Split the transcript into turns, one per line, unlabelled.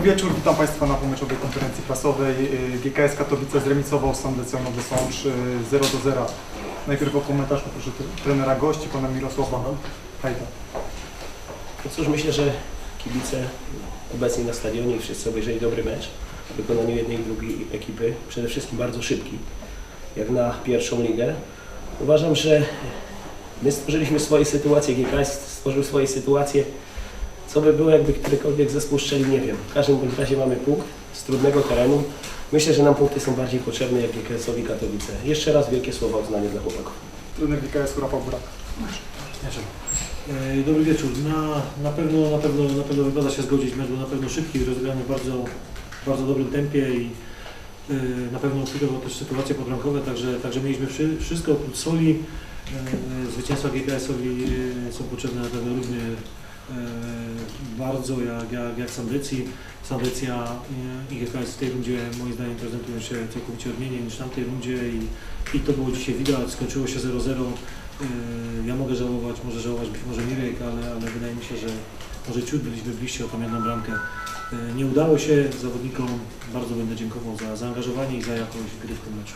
Dobry wieczór, witam Państwa na pomyczowej konferencji prasowej. Y, GKS Katowice zremisował z Sandecją Nowy Sącz y, 0 do 0. Najpierw o komentarz poproszę tre- trenera gości, pana Mirosława Hajda.
No cóż, myślę, że kibice obecni na stadionie i wszyscy obejrzeli dobry mecz w wykonaniu jednej i drugiej ekipy. Przede wszystkim bardzo szybki, jak na pierwszą ligę. Uważam, że my stworzyliśmy swoje sytuacje, GKS stworzył swoje sytuacje. Co by było, jakby którykolwiek zespół strzelił, nie wiem. W każdym bądź razie mamy punkt z trudnego terenu. Myślę, że nam punkty są bardziej potrzebne jak GKS-owi Katowice. Jeszcze raz wielkie słowa uznania dla chłopaków.
Trener GKS Rafał Burak.
E, Dobry wieczór. Na, na, pewno, na, pewno, na pewno wypada się zgodzić. Mecz był na pewno szybki, rozegrany w bardzo, bardzo dobrym tempie i e, na pewno ukrywał też sytuacje podbramkowe, także, także mieliśmy wszy, wszystko oprócz soli. E, Zwycięstwa GKS-owi e, są potrzebne na pewno równie e, bardzo jak, jak, jak Sandecji. Sandecja e, i GKS w tej rundzie moim zdaniem prezentują się całkowicie odmiennie niż w tamtej rundzie i, i to było dzisiaj widać. Skończyło się 0-0. Yy, Ja mogę żałować, może żałować być może Mirek, ale, ale wydaje mi się, że może ciut byliśmy bliżsi o jedną bramkę. Nie udało się zawodnikom, bardzo będę dziękował za zaangażowanie i za jakość gry w tym meczu.